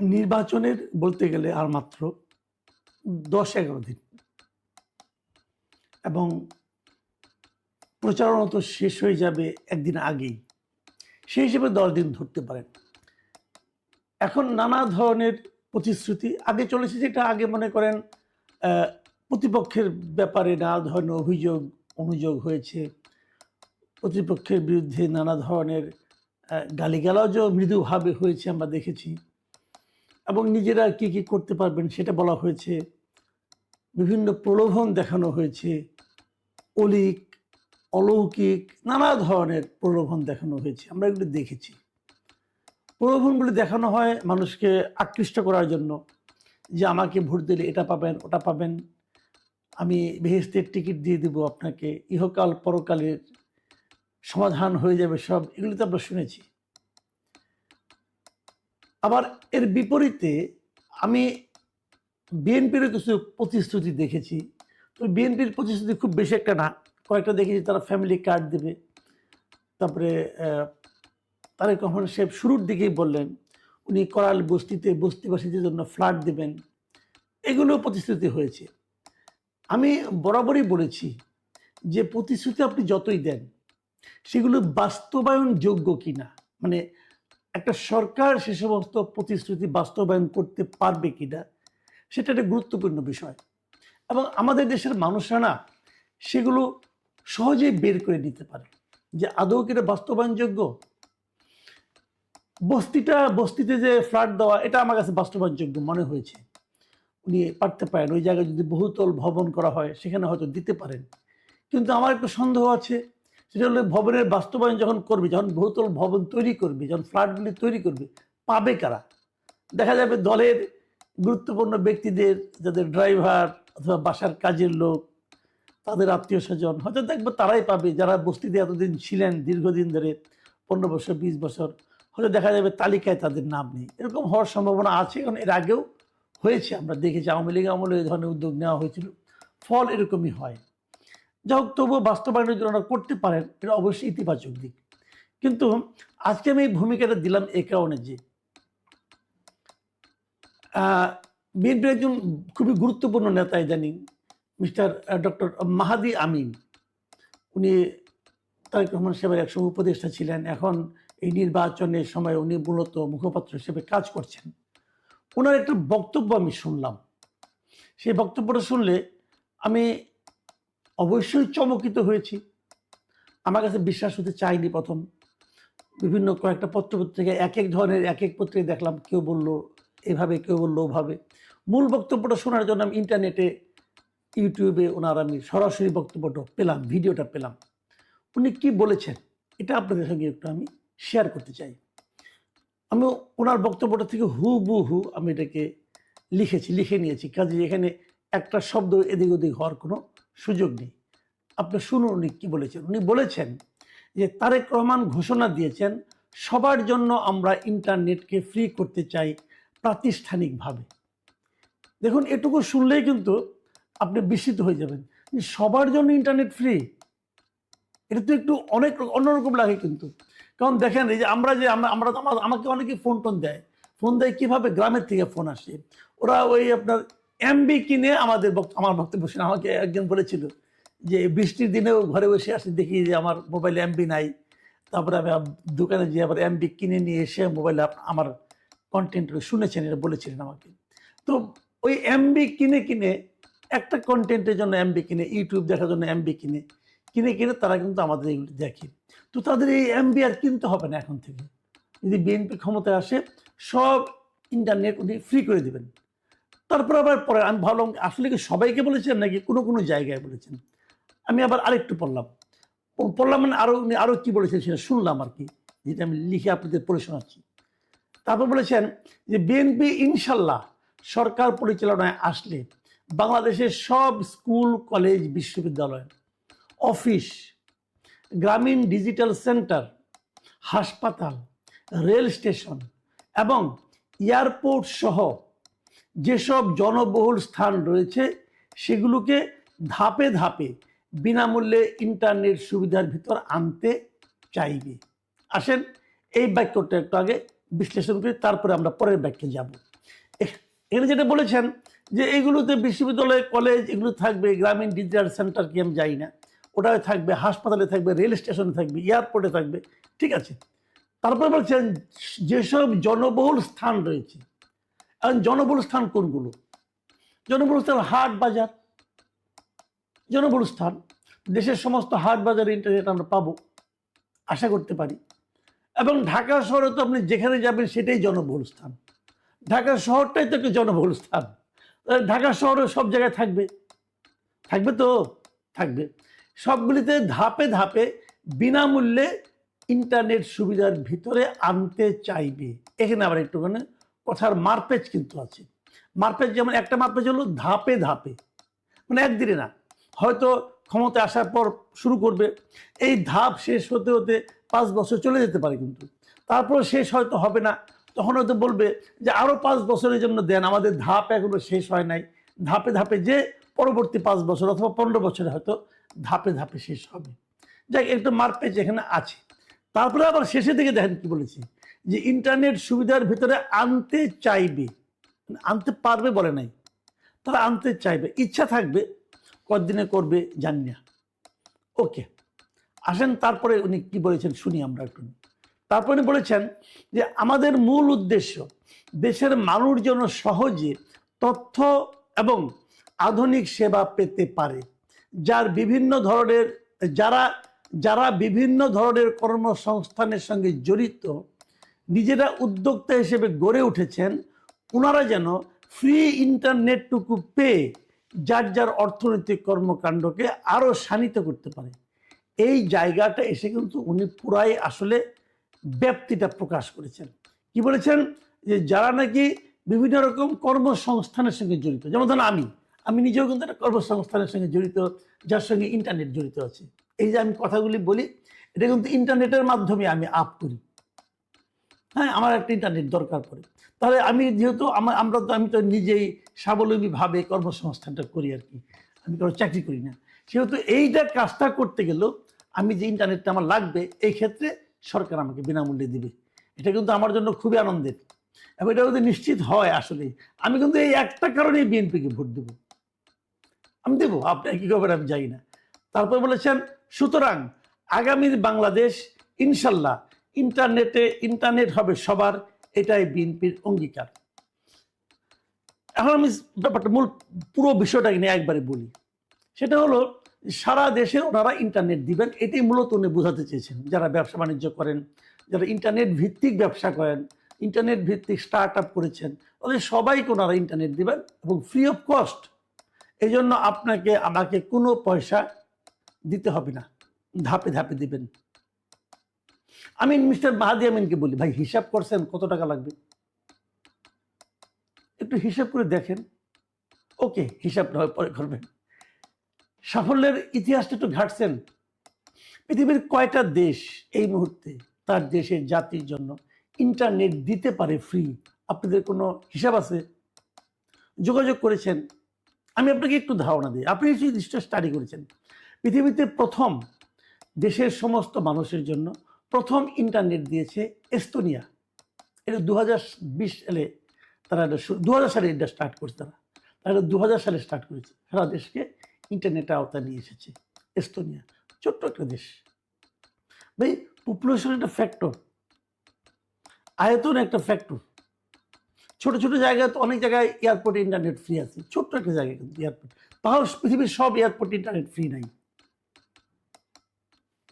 নির্বাচনের বলতে গেলে আর মাত্র দশ এগারো দিন। এবং প্রচারণা তো শেষ হয়ে যাবে একদিন আগেই। সেই হিসেবে দশ দিন ধরতে পারেন। এখন নানা ধরনের প্রতিশ্রুতি আগে চলেছে যেটা আগে মনে করেন প্রতিপক্ষের ব্যাপারে নানা ধরনের অভিযোগ, অনুযোগ হয়েছে। প্রতিপক্ষের বিরুদ্ধে নানা ধরনের গালিগালাজও মৃদুভাবে হয়েছে আমরা দেখেছি। এবং নিজেরা কি কি করতে পারবেন সেটা বলা হয়েছে। বিভিন্ন প্রলোভন দেখানো হয়েছে। অলিক, অলৌকিক, নানা ধরনের প্রলোভন দেখানো হয়েছে। আমরা এগুলো দেখেছি। প্রলোভনগুলি দেখানো হয় মানুষকে আকৃষ্ট করার জন্য। যে আমাকে ভোট দিলে এটা পাবেন, ওটা পাবেন। আমি বেহেস্তের টিকিট দিয়ে দেবো আপনাকে। ইহকাল পরকালের সমাধান হয়ে যাবে সব। এগুলি তো আমরা শুনেছি। আবার এর বিপরীতে আমি বিএনপিরও কিছু প্রতিশ্রুতি দেখেছি। তো বিএনপির প্রতিশ্রুতি খুব বেশি একটা না। কয়েকটা দেখেছি, তারা ফ্যামিলি কার্ড দেবে। তারপরে তারেক রহমান সাহেব শুরুর দিকেই বললেন, উনি করাল বস্তিতে, বস্তিবাসীদের জন্য ফ্ল্যাট দেবেন। এগুলো প্রতিশ্রুতি হয়েছে। আমি বরাবরই বলেছি যে প্রতিশ্রুতি আপনি যতই দেন, সেগুলো বাস্তবায়ন যোগ্য কিনা মানে একটা সরকার সে সমস্ত প্রতিশ্রুতি বাস্তবায়ন করতে পারবে কিনা, সেটা একটা গুরুত্বপূর্ণ বিষয়। এবং আমাদের দেশের মানুষরা না সেগুলো সহজেই বের করে নিতে পারে যে আদৌ কি এটা বাস্তবায়নযোগ্য? বস্তিটা, বস্তিতে যে ফ্ল্যাট দেওয়া, এটা আমার কাছে বাস্তবায়নযোগ্য মনে হয়েছে। উনি পারতে পারেন, ওই জায়গায় যদি বহুতল ভবন করা হয়, সেখানে হয়তো দিতে পারেন। কিন্তু আমার একটু সন্দেহ আছে সেটা হলো ভবনের বাস্তবায়ন যখন করবে, যখন বহুতল ভবন তৈরি করবে, যখন ফ্ল্যাটগুলি তৈরি করবে, পাবে কারা? দেখা যাবে দলের গুরুত্বপূর্ণ ব্যক্তিদের, যাদের ড্রাইভার অথবা বাসার কাজের লোক, তাদের আত্মীয় স্বজন, হয়তো দেখব তারাই পাবে, যারা বস্তিতে এতদিন ছিলেন, দীর্ঘদিন ধরে, পনেরো বছর, বিশ বছর, হয়তো দেখা যাবে তালিকায় তাদের নাম নেই। এরকম হওয়ার সম্ভাবনা আছে, কারণ এর আগেও হয়েছে, আমরা দেখেছি, আওয়ামী লীগ আমলে এই ধরনের উদ্যোগ নেওয়া হয়েছিল। ফল এরকমই হয়। যা হোক, তবুও বাস্তবায়নের জন্য ওনারা করতে পারেন, এটা অবশ্যই ইতিবাচক দিক। কিন্তু আজকে আমি এই ভূমিকাটা দিলাম এ কারণে যে বিএনপির একজন খুবই গুরুত্বপূর্ণ নেতা ইদানিং, মিস্টার ডক্টর মাহাদি আমিন। উনি তারেক রহমান সাহেবের একসময় উপদেষ্টা ছিলেন, এখন এই নির্বাচনের সময় উনি মূলত মুখপাত্র হিসেবে কাজ করছেন। ওনার একটা বক্তব্য আমি শুনলাম। সেই বক্তব্যটা শুনলে আমি অবশ্যই চমকিত হয়েছি। আমার কাছে বিশ্বাস হতে চাইনি প্রথম। বিভিন্ন কয়েকটা পত্রপত্রিকায় এক এক ধরনের এক এক পত্রিকায় দেখলাম, কেউ বলল এভাবে, কেউ বলল ওভাবে। মূল বক্তব্যটা শোনার জন্য আমি ইন্টারনেটে, ইউটিউবে ওনার আমি সরাসরি বক্তব্যটা পেলাম, ভিডিওটা পেলাম। উনি কি বলেছেন, এটা আপনাদের সঙ্গে একটু আমি শেয়ার করতে চাই। আমি ওনার বক্তব্যটা থেকে হু বু হু আমি এটাকে লিখেছি, লিখে নিয়েছি। কাজে এখানে একটা শব্দ এদিক ওদিক হওয়ার কোনো সুযোগ নেই। আপনি শুনুন উনি কী বলেছেন। উনি বলেছেন যে তারেক রহমান ঘোষণা দিয়েছেন, সবার জন্য আমরা ইন্টারনেটকে ফ্রি করতে চাই প্রাতিষ্ঠানিকভাবে। দেখুন, এটুকু শুনলেই কিন্তু আপনি বিস্মিত হয়ে যাবেন সবার জন্য ইন্টারনেট ফ্রি এটা তো একটু অনেক অন্যরকম লাগে কিন্তু। কারণ দেখেন, এই যে আমরা যে আমরা আমাকে অনেকে ফোন টোন দেয়। ফোন দেয় কীভাবে? গ্রামের থেকে ফোন আসে। ওরা ওই আপনার এমবি কিনে আমাদের আমার বক্তব্য শুনে আমাকে একজন বলেছিল যে বৃষ্টির দিনেও ঘরে বসে আসি, দেখি যে আমার মোবাইলে এমবি নাই। তারপরে আমি দোকানে গিয়ে আবার এমবি কিনে নিয়ে এসে মোবাইলে আমার কন্টেন্ট শুনেছেন, এটা বলেছিলেন আমাকে। তো ওই এমবি কিনে কিনে একটা কন্টেন্টের জন্য এমবি কিনে ইউটিউব দেখার জন্য এমবি কিনে কিনে কিনে তারা কিন্তু আমাদের এগুলি দেখে। তো তাদের এই এমবি আর কিনতে হবে না এখন থেকে। যদি বিএনপি ক্ষমতায় আসে, সব ইন্টারনেট উনি ফ্রি করে দেবেন। তারপর আবার পরে আমি ভাবলাম আসলে কি সবাইকে বলেছেন নাকি কোনো কোনো জায়গায় বলেছেন? আমি আবার আরেকটু পড়লাম। পড়লাম মানে আরও উনি আরও কী বলেছেন সেটা শুনলাম আর কি, যেটা আমি লিখে আপনাদের পড়ে শোনাচ্ছি। তারপর বলেছেন যে, বিএনপি ইনশাল্লাহ সরকার পরিচালনায় আসলে বাংলাদেশের সব স্কুল, কলেজ, বিশ্ববিদ্যালয়, অফিস, গ্রামীণ ডিজিটাল সেন্টার, হাসপাতাল, রেল স্টেশন এবং এয়ারপোর্ট সহ যেসব জনবহুল স্থান রয়েছে, সেগুলোকে ধাপে ধাপে বিনামূল্যে ইন্টারনেট সুবিধার ভিতর আনতে চাইবে। আসেন, এই বাক্যটা একটু আগে বিশ্লেষণ করি তারপরে আমরা পরের বাক্যে যাব। এখানে যেটা বলেছেন যে এগুলোতে বিশ্ববিদ্যালয়, কলেজ এগুলো থাকবে, গ্রামীণ ডিজিটাল সেন্টার কি আমি যাই না। ওটায় থাকবে, হাসপাতালে থাকবে, রেল স্টেশনে থাকবে, এয়ারপোর্টে থাকবে, ঠিক আছে? তারপরে বলছেন, যেসব জনবহুল স্থান রয়েছে এখন জনবহুল স্থান কোনগুলো? জনবহুল স্থান হাট বাজার। জনবহুল স্থান দেশের সমস্ত হাট বাজারে ইন্টারনেট আমরা পাবো, আশা করতে পারি। এবং ঢাকা শহরে তো আপনি যেখানে যাবেন সেটাই জনবহুল স্থান ঢাকা শহরটাই তো একটা জনবহুল স্থান ঢাকা শহরে সব জায়গায় থাকবে? থাকবে তো? থাকবে। সবগুলিতে ধাপে ধাপে বিনামূল্যে ইন্টারনেট সুবিধার ভিতরে আনতে চাইবে। এখানে আবার একটুখানি কথার মারপেজ কিন্তু আছে। মারপেজ যেমন একটা মারপেজ হলো ধাপে ধাপে। মানে একদিনে না, হয়তো ক্ষমতা আসার পর শুরু করবে, এই ধাপ শেষ হতে হতে পাঁচ বছর চলে যেতে পারে কিন্তু। তারপর শেষ হয়তো হবে না, তখন হয়তো বলবে যে আরও পাঁচ বছরের জন্য দেন, আমাদের ধাপ এখনও শেষ হয় নাই। ধাপে ধাপে যে পরবর্তী পাঁচ বছর অথবা পনেরো বছরে হয়তো ধাপে ধাপে শেষ হবে। যাক, একটু মারপেজ এখানে আছে। তারপরে আবার শেষের দিকে দেখেন কি বলেছি। যে ইন্টারনেট সুবিধার ভিতরে আনতে চাইবে মানে আনতে পারবে বলে নাই, তারা আনতে চাইবে, ইচ্ছা থাকবে, কতদিনে করবে জানি না। ওকে আসেন তারপরে উনি কি বলেছেন শুনি আমরা একটু। তারপরে উনি বলেছেন যে আমাদের মূল উদ্দেশ্য দেশের মানুষ যেন সহজে তথ্য এবং আধুনিক সেবা পেতে পারে, যার বিভিন্ন ধরনের, যারা যারা বিভিন্ন ধরনের কর্মসংস্থানের সঙ্গে জড়িত নিজেরা উদ্যোক্তা হিসেবে গড়ে উঠেছেন ওনারা যেন ফ্রি ইন্টারনেটটুকু পেয়ে যার যার অর্থনৈতিক কর্মকাণ্ডকে আরও শানিত করতে পারে। এই জায়গাটা এসে কিন্তু উনি পুরাই আসলে ব্যাপ্তিটা প্রকাশ করেছেন। কি বলেছেন? যে যারা নাকি বিভিন্ন রকম কর্মসংস্থানের সঙ্গে জড়িত, যেমন ধরুন আমি আমি নিজেও কিন্তু একটা কর্মসংস্থানের সঙ্গে জড়িত, যার সঙ্গে ইন্টারনেট জড়িত আছে। এই যে আমি কথাগুলি বলি, এটা কিন্তু ইন্টারনেটের মাধ্যমে আমি আপ করি। হ্যাঁ আমার একটা ইন্টারনেট দরকার পড়ে। তাহলে আমি যেহেতু আমার, আমরা তো, আমি তো নিজেই স্বাবলম্বীভাবে কর্মসংস্থানটা করি আর কি। আমি কোনো চাকরি করি না। সেহেতু এইটা কাজটা করতে গেলেও আমি যে ইন্টারনেটটা আমার লাগবে, এই ক্ষেত্রে সরকার আমাকে বিনামূল্যে দিবে। এটা কিন্তু আমার জন্য খুবই আনন্দের। এবং এটা যদি নিশ্চিত হয় আসলে, আমি কিন্তু এই একটা কারণেই বিএনপিকে ভোট দেবো। আমি দেবো আপনি কি করবেন আমি যাই না। তারপর বলেছেন, সুতরাং আগামীর বাংলাদেশ, ইনশাল্লাহ ইন্টারনেটে, ইন্টারনেট হবে সবার, এটাই বিএনপির অঙ্গীকার। এখন আমি ব্যাপারটা মূল, পুরো বিষয়টাকে নিয়ে একবারে বলি। সেটা হলো, সারা দেশে ওনারা ইন্টারনেট দিবেন, এটাই মূলত উনি বোঝাতে চেয়েছেন। যারা ব্যবসা বাণিজ্য করেন, যারা ইন্টারনেট ভিত্তিক ব্যবসা করেন, ইন্টারনেট ভিত্তিক স্টার্ট আপ করেছেন, ওদের সবাইকে ওনারা ইন্টারনেট দিবেন এবং ফ্রি অফ কস্ট এই জন্য আপনাকে, আমাকে কোনো পয়সা দিতে হবে না। ধাপে ধাপে দিবেন। আমি মিস্টার মাহাদি আমিনকে বলি, ভাই, হিসাব করছেন কত টাকা লাগবে? একটু হিসাব করে দেখেন। ওকে, হিসাব না পরে করবেন। সাফল্যের ইতিহাসটা একটু ঘাটছেন। পৃথিবীর কয়টা দেশ এই মুহূর্তে তার দেশের জাতির জন্য ইন্টারনেট দিতে পারে ফ্রি আপনাদের কোনো হিসাব আছে? যোগাযোগ করেছেন। আমি আপনাকে একটু ধারণা দিই। আপনি সেই জিনিসটা স্টাডি করেছেন। পৃথিবীতে প্রথম দেশের সমস্ত মানুষের জন্য প্রথম ইন্টারনেট দিয়েছে এস্তোনিয়া। এটা দু হাজার বিশ সালে তারা এটা দু হাজার সালে এটা স্টার্ট করছে তারা। তারা দু হাজার সালে স্টার্ট করেছে। সারা দেশকে ইন্টারনেটের আওতায় নিয়ে এসেছে এস্তোনিয়া। ছোট্ট একটা দেশ। ভাই পপুলেশন একটা ফ্যাক্টর আয়তন একটা ফ্যাক্টর ছোট ছোট জায়গায় তো অনেক জায়গায় এয়ারপোর্টে ইন্টারনেট ফ্রি আছে। ছোট্ট একটা জায়গায় কিন্তু এয়ারপোর্ট তাও পৃথিবীর সব এয়ারপোর্টে ইন্টারনেট ফ্রি নাই।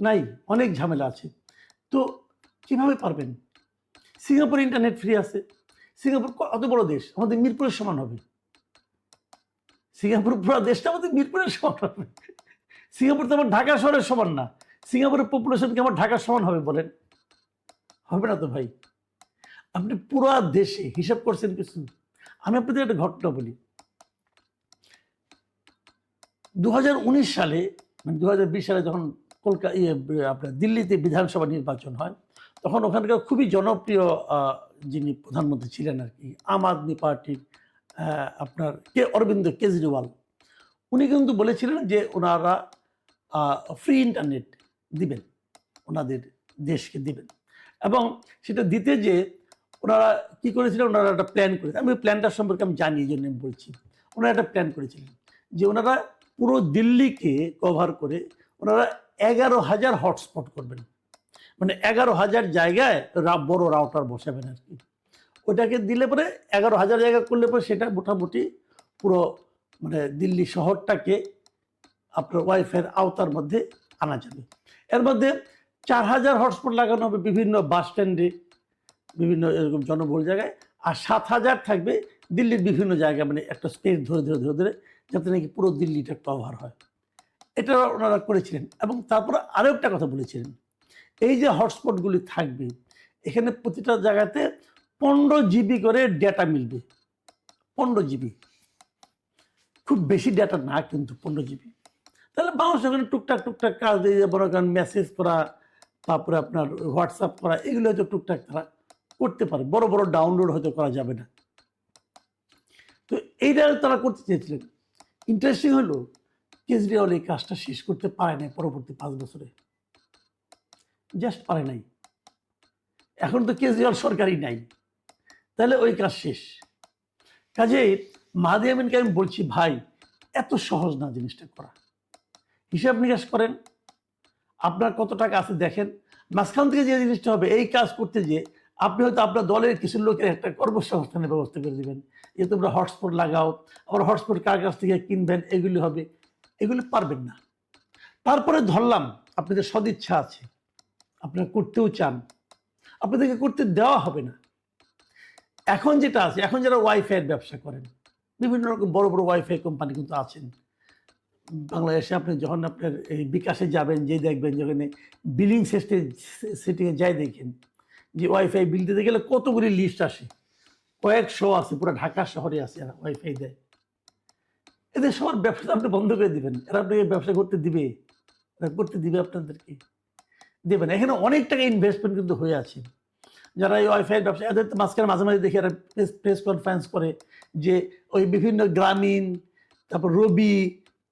নাই, অনেক ঝামেলা আছে। তো কীভাবে পারবেন? সিঙ্গাপুরে ইন্টারনেট ফ্রি আছে। সিঙ্গাপুর অত বড় দেশ, আমাদের মিরপুরের সমান হবে। সিঙ্গাপুর পুরো দেশটা আমাদের মিরপুরের সমান হবে। সিঙ্গাপুর তো আমার ঢাকা শহরের সমান না। সিঙ্গাপুরের পপুলেশন কি আমার ঢাকার সমান হবে বলেন? হবে না তো ভাই। আপনি পুরো দেশে হিসাব করছেন কিছু। আমি আপনাদের একটা ঘটনা বলি। দু হাজার উনিশ সালে মানে দু হাজার বিশ সালে যখন কলকাতা ইয়ে আপনার দিল্লিতে বিধানসভা নির্বাচন হয়, তখন ওখানকার খুবই জনপ্রিয় যিনি প্রধানমন্ত্রী ছিলেন আর কি, আম আদমি পার্টির আপনার কে, অরবিন্দ কেজরিওয়াল। উনি কিন্তু বলেছিলেন যে ওনারা ফ্রি ইন্টারনেট দিবেন, ওনাদের দেশকে দিবেন। এবং সেটা দিতে যে ওনারা কি করেছিলেন, ওনারা একটা প্ল্যান করেছে আমি প্ল্যানটার সম্পর্কে আমি জানি, এই জন্য বলছি। ওনারা একটা প্ল্যান করেছিলেন যে ওনারা পুরো দিল্লিকে কভার করে, ওনারা এগারো হাজার হটস্পট করবেন। মানে এগারো হাজার জায়গায় বড় রাউটার বসাবেন আর কি। ওটাকে দিলে পরে এগারো হাজার জায়গা করলে পরে সেটা মোটামুটি পুরো মানে দিল্লি শহরটাকে আপনার ওয়াইফাইয়ের আওতার মধ্যে আনা যাবে। এর মধ্যে চার হাজার হটস্পট লাগানো হবে বিভিন্ন বাস স্ট্যান্ডে, বিভিন্ন এরকম জনবহুল জায়গায়। আর সাত হাজার থাকবে দিল্লির বিভিন্ন জায়গায় মানে একটা স্পেস ধরে ধরে ধরে ধরে, যাতে নাকি পুরো দিল্লিটা কভার হয়। এটা ওনারা করেছিলেন। এবং তারপরে আরও একটা কথা বলেছিলেন। এই যে হটস্পটগুলি থাকবে, এখানে প্রতিটা জায়গাতে পনেরো জিবি করে ডেটা মিলবে। পনেরো জিবি। খুব বেশি ডেটা না কিন্তু পনেরো জিবি। তাহলে মানুষ ওখানে টুকটাক টুকটাক কাজ দিয়ে যে বড় কারণ মেসেজ করা, তারপরে আপনার হোয়াটসঅ্যাপ করা, এগুলো হয়তো টুকটাক তারা করতে পারে। বড় বড় ডাউনলোড হয়তো করা যাবে না। তো এইটা তারা করতে চেয়েছিলেন। ইন্টারেস্টিং হলো কেজরিওয়াল এই কাজটা শেষ করতে পারে নাই পরবর্তী পাঁচ বছরে। জাস্ট পারে নাই। এখন তো কেজরিওয়াল সরকারই নাই। তাহলে ওই কাজ শেষ। কাজে মাহাদি আমিনকে আমি বলছি, ভাই, এত সহজ না জিনিসটা করা। হিসাব নিকাশ করেন, আপনার কত টাকা আছে দেখেন, মাঝখান থেকে যে জিনিসটা হবে, এই কাজ করতে যে আপনি হয়তো আপনার দলের কিছু লোকের একটা কর্মসংস্থানের ব্যবস্থা করে দেবেন। যে তোমরা হটস্পট লাগাও, আবার হটস্পট কার কাছ থেকে কিনবেন, এগুলি হবে। এগুলি পারবেন না। তারপরে ধরলাম, আপনাদের সদিচ্ছা আছে। আপনারা করতেও চান। আপনাদেরকে করতে দেওয়া হবে না। এখন যেটা আছে, এখন যারা ওয়াইফাইয়ের ব্যবসা করেন, বিভিন্ন রকম বড় বড় ওয়াইফাই কোম্পানি কিন্তু আছেন। বাংলাদেশে আপনি যখন আপনার এই বিকাশে যাবেন যে দেখবেন যেখানে বিলিং সিস্টেম সেটিংয়ে যাই দেখেন, যে ওয়াইফাই বিল দিতে গেলে কতগুলি লিস্ট আসে। কয়েকশো আছে, পুরো ঢাকা শহরে আছে ওয়াইফাই দেয়। এদের সবার ব্যবসা আপনি বন্ধ করে দিবেন। এরা আপনাকে ব্যবসা করতে দিবে। করতে দিবে আপনাদেরকে। দেবে না এখানে অনেক টাকা ইনভেস্টমেন্ট কিন্তু হয়ে আছে। যারা এই ওয়াইফাই ব্যবসা, এদের তো মাঝখানে মাঝে মাঝে দেখি এরা প্রেস প্রেস কনফারেন্স করে যে ওই বিভিন্ন গ্রামীণ, তারপর রবি,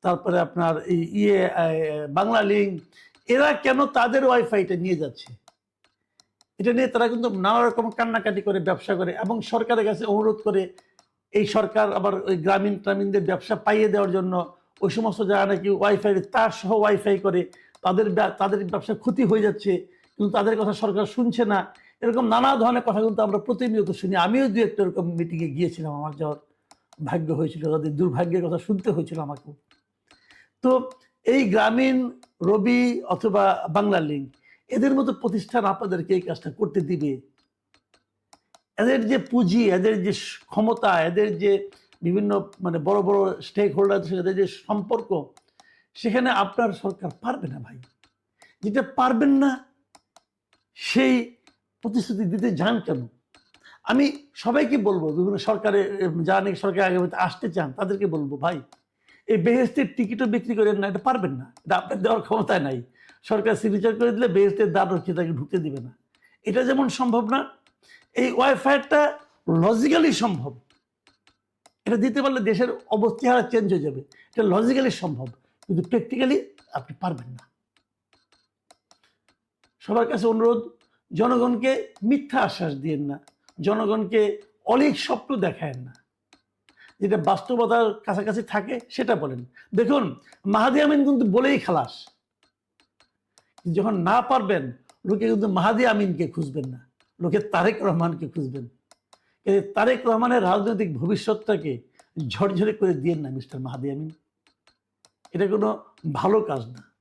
তারপরে আপনার এই ইয়ে বাংলা লিঙ্ক এরা কেন তাদের ওয়াইফাইটা নিয়ে যাচ্ছে? এটা নিয়ে তারা কিন্তু নানা রকম কান্নাকাটি করে, ব্যবসা করে এবং সরকারের কাছে অনুরোধ করে এই সরকার আবার ওই গ্রামীণ গ্রামীণদের ব্যবসা পাইয়ে দেওয়ার জন্য ওই সমস্ত যারা নাকি ওয়াইফাই তার সহ ওয়াইফাই করে, তাদের তাদের ব্যবসা ক্ষতি হয়ে যাচ্ছে, কিন্তু তাদের কথা সরকার শুনছে না। এরকম নানা ধরনের কথা কিন্তু আমরা প্রতিনিয়ত শুনি। আমিও দু একটা এরকম মিটিংয়ে গিয়েছিলাম, আমার যাওয়ার ভাগ্য হয়েছিল, তাদের দুর্ভাগ্যের কথা শুনতে হয়েছিল আমাকে তো এই গ্রামীণ, রবি অথবা বাংলা লিঙ্ক এদের মতো প্রতিষ্ঠান আপনাদেরকে এই কাজটা করতে দিবে। এদের যে পুঁজি, এদের যে ক্ষমতা, এদের যে বিভিন্ন মানে বড় বড় স্টেক হোল্ডার এদের যে সম্পর্ক, সেখানে আপনার সরকার পারবে না ভাই। যেটা পারবেন না, সেই প্রতিশ্রুতি দিতে যান কেন? আমি সবাইকে বলব, বিভিন্ন সরকারের যারা নাকি সরকার আগামীতে আসতে চান, তাদেরকে বলব ভাই, এই বেহেস্তের টিকিটও বিক্রি করেন না, এটা পারবেন না। এটা আপনার দেওয়ার ক্ষমতায় নাই। সরকার সিগনেচার করে দিলে বেহেস্তের দ্বার রক্ষী তাকে ঢুকতে দিবে না। এটা যেমন সম্ভব না এই ওয়াইফাইটা লজিক্যালি সম্ভব। এটা দিতে পারলে দেশের অবস্থা চেঞ্জ হয়ে যাবে। এটা লজিক্যালি সম্ভব, কিন্তু প্র্যাকটিক্যালি আপনি পারবেন না। সবার কাছে অনুরোধ, জনগণকে মিথ্যা আশ্বাস দিয়েন না। জনগণকে অলিক স্বপ্ন দেখায়েন না। যেটা বাস্তবতার কাছাকাছি থাকে, সেটা বলেন। দেখুন, মাহাদি আমিন কিন্তু বলেই খালাস। যখন না পারবেন লোকে কিন্তু মাহাদি আমিনকে খুঁজবেন না। লোকে তারেক রহমানকে খুঁজবেন। কিন্তু তারেক রহমানের রাজনৈতিক ভবিষ্যৎটাকে ঝরঝরে করে দিয়েন না মিস্টার মাহাদি আমিন। এটা কোনো ভালো কাজ না।